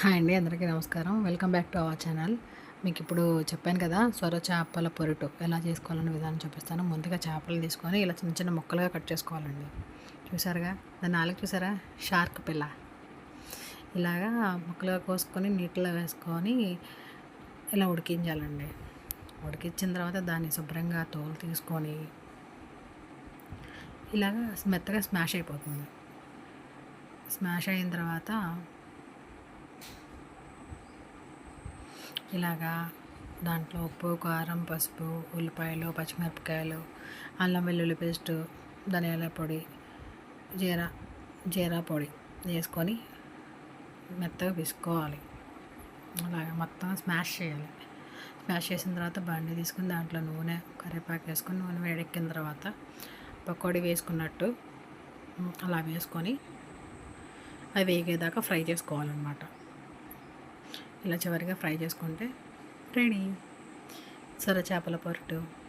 Hi అండి అందరికీ నమస్కారం. Welcome back to our channel. మీకు ఇప్పుడు చెప్పాను కదా సొర చేపల పొరుటు ఎలా చేసుకోవాలనే విధానం చూపిస్తాను. ముందుగా చేపలు తీసుకొని ఇలా చిన్న చిన్న ముక్కలుగా కట్ చేసుకోవాలండి. చూసారుగా? దాని నాలుగు చూసారా? షార్క్ పిల్ల. ఇలాగా ముక్కలుగా కోసుకొని నీటిలో వేసుకొని ఇలా ఉడికించాలండి. ఉడికించిన తర్వాత దాన్ని శుభ్రంగా తోలు తీసుకొని ఇలాగా మెత్తగా స్మాష్ అయిపోతుంది. స్మాష్ అయిన తర్వాత ఇలాగా దాంట్లో ఉప్పు కారం పసుపు ఉల్లిపాయలు పచ్చిమిరపకాయలు అల్లం వెల్లుల్లి పేస్టు ధనియాల పొడి జీరా జీరా పొడి వేసుకొని మెత్తగా పిసుకోవాలి. అలాగా మొత్తం స్మాష్ చేయాలి. స్మాష్ చేసిన తర్వాత బండి తీసుకుని దాంట్లో నూనె కరివేపాకు వేసుకొని నూనె వేడెక్కిన తర్వాత పకోడీ వేసుకున్నట్టు అలా వేసుకొని అవి వేగేదాకా ఫ్రై చేసుకోవాలన్నమాట. ఇలా చివరిగా ఫ్రై చేసుకుంటే రెడీ. సొర చేపల పొరటు.